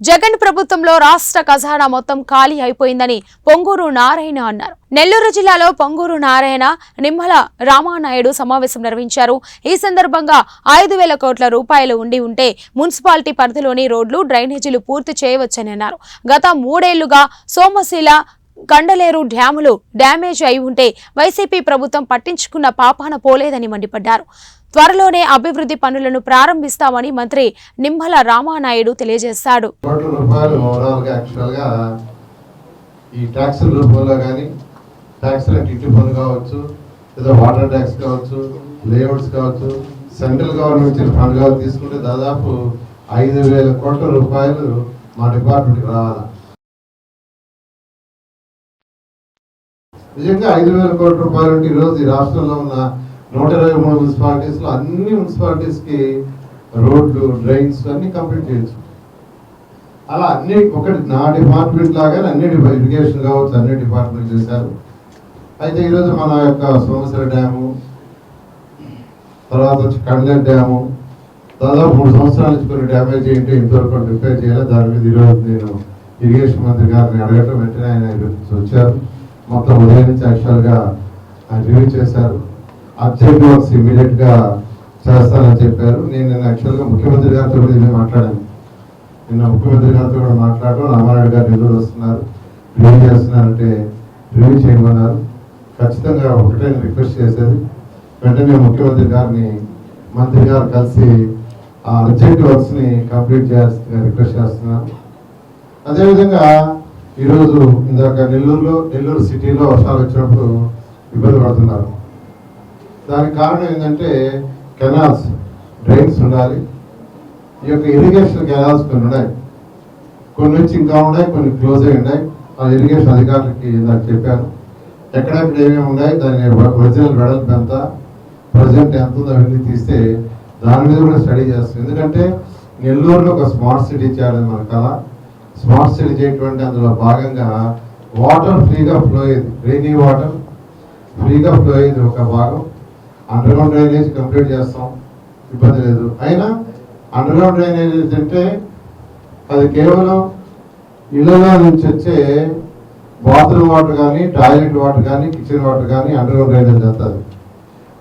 జగన్ ప్రభుత్వంలో రాష్ట్ర ఖజానా మొత్తం ఖాళీ అయిపోయిందని పొంగూరు నారాయణ అన్నారు. నెల్లూరు జిల్లాలో పొంగూరు నారాయణ నిమ్మల రామానాయుడు సమావేశం నిర్వహించారు. ఈ సందర్భంగా ఐదు వేల కోట్ల రూపాయలు ఉండి ఉంటే మున్సిపాలిటీ పరిధిలోని రోడ్లు డ్రైనేజీలు పూర్తి చేయవచ్చని అన్నారు. గత మూడేళ్ళుగా సోమశీల కండలేరు డ్యాములు డ్యామేజ్ అయి ఉంటే వైసీపీ ప్రభుత్వం పట్టించుకున్న పాపాన పోలేదని మండిపడ్డారు. త్వరలోనే అభివృద్ధి పనులను ప్రారంభిస్తామని మంత్రి నిమ్మల రామానాయుడు తెలియజేశాడు. ఈ ట్యాక్సుల రూపంలో కానీ ట్యాక్స్ అంటే ఇంటి కావచ్చు లేదా వాటర్ ట్యాక్స్ కావచ్చు లేఅవుట్స్ కావచ్చు సెంట్రల్ గవర్నమెంట్ ఇచ్చిన ఫండ్ కావచ్చు తీసుకుంటే దాదాపు ఐదు వేల కోట్ల రూపాయలు మా డిపార్ట్మెంట్కి రావాలి? నిజంగా ఐదు వేల కోట్ల రూపాయలు అంటే ఈరోజు ఈ రాష్ట్రంలో ఉన్న నూట ఇరవై మూడు మున్సిపాలిటీస్లో అన్ని మున్సిపాలిటీస్కి రోడ్లు డ్రైన్స్ అన్ని కంప్లీట్ చేయొచ్చు. అలా అన్ని ఒకటి నా డిపార్ట్మెంట్ లాగా అన్ని ఇరిగేషన్ కావచ్చు అన్ని డిపార్ట్మెంట్ చేశారు. అయితే ఈరోజు మన యొక్క సోమసర డ్యాము తర్వాత వచ్చి కండ్లెట్ డ్యాము దాదాపు మూడు సంవత్సరాల నుంచి కొన్ని డ్యామేజ్ ఏంటి ఇంతవరకు రిపేర్ చేయాలి దాని మీద ఈరోజు నేను ఇరిగేషన్ మంత్రి గారిని అడగటం వెంటనే ఆయన వచ్చారు. మొత్తం ఉదయం నుంచి యాక్చువల్గా ఆయన రివ్యూ చేశారు. అర్జెంట్ వర్క్స్ ఇమీడియట్గా చేస్తానని చెప్పారు. నేను నేను యాక్చువల్గా ముఖ్యమంత్రి గారితో కూడా మాట్లాడాను. నిన్న ముఖ్యమంత్రి గారితో కూడా మాట్లాడడం రామారాయుడు గారు నిధులు వస్తున్నారు. రివ్యూ చేస్తున్నారంటే రివ్యూ చేయమన్నారు. ఖచ్చితంగా ఒకటే రిక్వెస్ట్ చేసేది. వెంటనే ముఖ్యమంత్రి గారిని మంత్రి గారు కలిసి ఆ అర్జెంట్ వర్క్స్ని కంప్లీట్ చేయాల్సిందిగా రిక్వెస్ట్ చేస్తున్నాను అదేవిధంగా ఈరోజు ఇందాక నెల్లూరులో నెల్లూరు సిటీలో వర్షాలు వచ్చినప్పుడు ఇబ్బంది పడుతున్నారు. దానికి కారణం ఏంటంటే కెనాల్స్ డ్రైన్స్ ఉండాలి. ఈ యొక్క ఇరిగేషన్ కెనాల్స్ కొన్ని ఉన్నాయి. కొన్ని వచ్చి ఇంకా ఉన్నాయి కొన్ని క్లోజ్ అయి ఉన్నాయి. ఆ ఇరిగేషన్ అధికారులకి నాకు చెప్పాను. ఎక్కడెక్కడ ఏమేమి ఉన్నాయి దాని ఒరిజినల్ వెడల్పు ఎంత ప్రజెంట్ ఎంత ఉందో అవన్నీ తీస్తే దాని మీద కూడా స్టడీ చేస్తాం. ఎందుకంటే నెల్లూరులో ఒక స్మార్ట్ సిటీ చేయాలని మన కళ. స్మార్ట్ సిటీ చేయటువంటి అందులో భాగంగా వాటర్ ఫ్రీగా ఫ్లో అయ్యేది రెయినీ వాటర్ ఫ్రీగా ఫ్లో అయ్యేది ఒక భాగం. అండర్ గ్రౌండ్ డ్రైనేజ్ కంప్లీట్ చేస్తాం ఇబ్బంది లేదు. అయినా అండర్ గ్రౌండ్ డ్రైనేజ్ అంటే అది కేవలం ఇళ్ళలో నుంచి వచ్చే బాత్రూమ్ వాటర్ కానీ టాయిలెట్ వాటర్ కానీ కిచెన్ వాటర్ కానీ అండర్ గ్రౌండ్ డ్రైనేజ్ వెళ్తుంది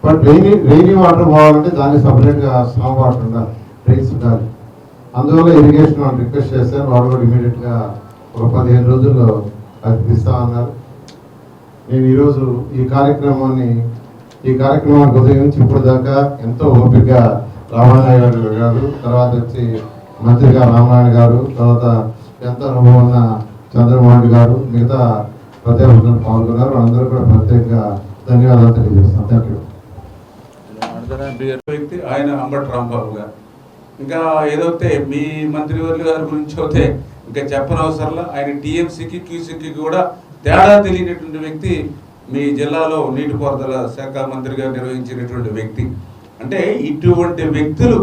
బట్ రెయినీ రెయినీ వాటర్ పోవాలంటే దానికి సపరేట్గా స్ట్రాంగ్ వాటర్ ఉండాలి డ్రైన్స్ ఉండాలి. అందువల్ల ఇరిగేషన్ రిక్వెస్ట్ చేశారు. వాళ్ళు కూడా ఇమీడియట్గా ఒక పదిహేను రోజుల్లో అది ఇస్తామన్నారు నేను ఈరోజు ఈ కార్యక్రమాన్ని ఈ కార్యక్రమానికి ఉదయం నుంచి ఇప్పుడు దాకా ఎంతో ఓపికగా రామానాయుడు గారు గారు తర్వాత వచ్చి మంత్రిగా రామనారాయణ గారు తర్వాత ఎంత అనుభవం ఉన్న చంద్రమోహన్ గారు మిగతా ప్రత్యేకంగా పాల్గొన్నారు. వాళ్ళందరూ కూడా ప్రత్యేకంగా ధన్యవాదాలు తెలియజేస్తాను థ్యాంక్ యూ వ్యక్తి ఆయన అంబట్ రాంబాబు గారు. ఇంకా ఏదైతే మీ మంత్రివర్యులు గారి గురించి అయితే ఇంకా చెప్పనవసరంలా ఆయన టీఎంసీకి క్యూసీకి కూడా తేడా తెలియనటువంటి వ్యక్తి మీ జిల్లాలో నీటిపారుదల శాఖ మంత్రిగా నిర్వహించినటువంటి వ్యక్తి. అంటే ఇటువంటి వ్యక్తులు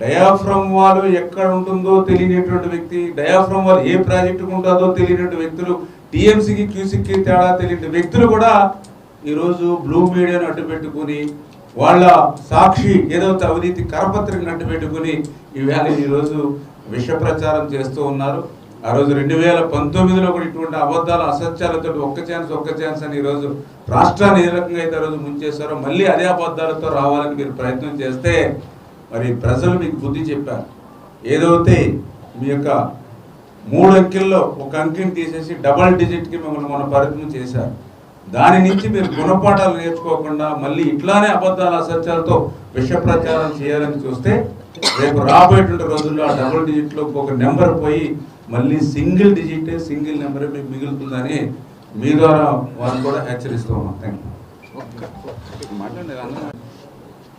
డయాఫ్రమ్ వాళ్ళు ఎక్కడ ఉంటుందో తెలియనటువంటి వ్యక్తి డయాఫ్రమ్ వాళ్ళు ఏ ప్రాజెక్టుకు ఉంటుందో తెలియనటువంటి వ్యక్తులు టీఎంసీకి క్యూసీకి తేడా తెలియని వ్యక్తులు కూడా ఈరోజు బ్లూ మీడియాను అడ్డు పెట్టుకుని వాళ్ళ సాక్షి ఏదైతే అవినీతి కరపత్రికను అడ్డు పెట్టుకుని ఈవేళ ఈరోజు విష ప్రచారం చేస్తూ ఉన్నారు. ఆ రోజు రెండు వేల పంతొమ్మిదిలో కూడా ఇటువంటి అబద్ధాలు అసత్యాలతో ఒక్క ఛాన్స్ ఒక్క ఛాన్స్ అని ఈరోజు రాష్ట్రాన్ని ఏ రకంగా అయితే రోజు ముంచేశారో మళ్ళీ అదే అబద్ధాలతో రావాలని మీరు ప్రయత్నం చేస్తే మరి ప్రజలు మీకు బుద్ధి చెప్పారు. ఏదైతే మీ యొక్క మూడు అంకెల్లో ఒక అంకెని తీసేసి డబల్ డిజిట్కి మిమ్మల్ని మన పరిమితం చేశారు. దాని నుంచి మీరు గుణపాఠాలు నేర్చుకోకుండా మళ్ళీ ఇట్లానే అబద్ధాల అసత్యాలతో విష ప్రచారం చేయాలని చూస్తే రేపు రాబోయేటువంటి రోజుల్లో ఆ డబుల్ డిజిట్లో ఒక నెంబర్ పోయి మళ్ళీ సింగిల్ డిజిటే సింగిల్ నెంబర్ మీకు మిగులుతుందని మీ ద్వారా వారిని కూడా హెచ్చరిస్తూ థ్యాంక్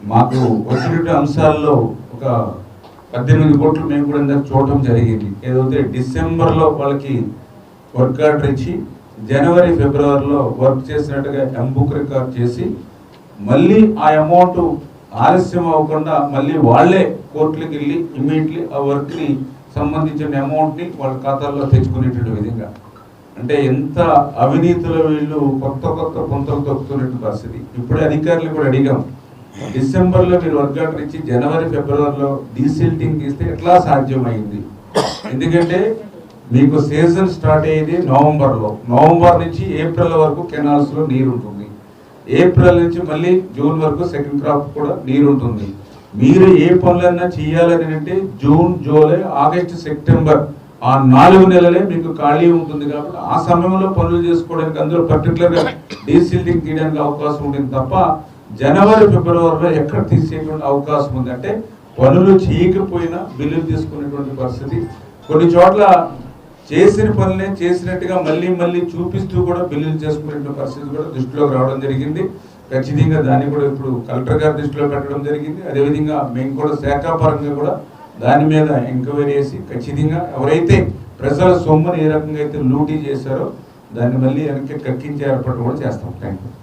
మాకు వచ్చినటువంటి అంశాల్లో ఒక పద్దెనిమిది కోట్లు మేము కూడా ఇందాక చూడటం జరిగింది. ఏదైతే డిసెంబర్లో వాళ్ళకి వర్క్ ఆర్డర్ ఇచ్చి జనవరి ఫిబ్రవరిలో వర్క్ చేసినట్టుగా ఎంబుక్ రికార్డ్ చేసి మళ్ళీ ఆ అమౌంట్ ఆలస్యం అవ్వకుండా మళ్ళీ వాళ్ళే కోర్టులకు వెళ్ళి ఇమీడియట్లీ ఆ వర్క్ని సంబంధించిన అమౌంట్ని వాళ్ళ ఖాతాల్లో తెచ్చుకునేటువంటి విధంగా. అంటే ఎంత అవినీతిలో వీళ్ళు కొత్త కొత్త పుంతలు తొక్కుతున్నట్టు పరిస్థితి. ఇప్పుడే అధికారులు కూడా అడిగాం. డిసెంబర్లో మీరు వర్క్ ఆర్డర్ ఇచ్చి జనవరి ఫిబ్రవరిలో డీసిల్టింగ్ తీస్తే ఎట్లా సాధ్యమైంది? ఎందుకంటే మీకు సీజన్ స్టార్ట్ అయ్యేది నవంబర్లో. నవంబర్ నుంచి ఏప్రిల్ వరకు కెనాల్స్లో నీరు ఉంటుంది ఏప్రిల్ నుంచి మళ్ళీ జూన్ వరకు సెకండ్ క్రాప్ కూడా నీరు ఉంటుంది మీరు ఏ పనులన్నా చేయాలని అంటే జూన్ జూలై ఆగస్టు సెప్టెంబర్ ఆ నాలుగు నెలలే మీకు ఖాళీ ఉంటుంది కాబట్టి ఆ సమయంలో పనులు చేసుకోవడానికి అందులో పర్టికులర్గా డీసిల్టింగ్ తీయడానికి అవకాశం ఉంటుంది తప్ప జనవరి ఫిబ్రవరిలో ఎక్కడ తీసేటువంటి అవకాశం ఉంది అంటే పనులు చేయకపోయినా బిల్లులు తీసుకునేటువంటి పరిస్థితి. కొన్ని చోట్ల చేసిన పనులే చేసినట్టుగా మళ్ళీ మళ్ళీ చూపిస్తూ కూడా బిల్లులు చేసుకునే పరిస్థితి కూడా దృష్టిలోకి రావడం జరిగింది. ఖచ్చితంగా దాన్ని కూడా ఇప్పుడు కలెక్టర్ గారి దృష్టిలో పెట్టడం జరిగింది. అదేవిధంగా మేము కూడా శాఖాపరంగా కూడా దాని మీద ఎంక్వైరీ చేసి ఖచ్చితంగా ఎవరైతే ప్రజల సొమ్మును ఏ రకంగా అయితే లూటీ చేశారో దాన్ని మళ్ళీ వెనక్కి కక్కించే ఏర్పాటు కూడా చేస్తాం. Thank you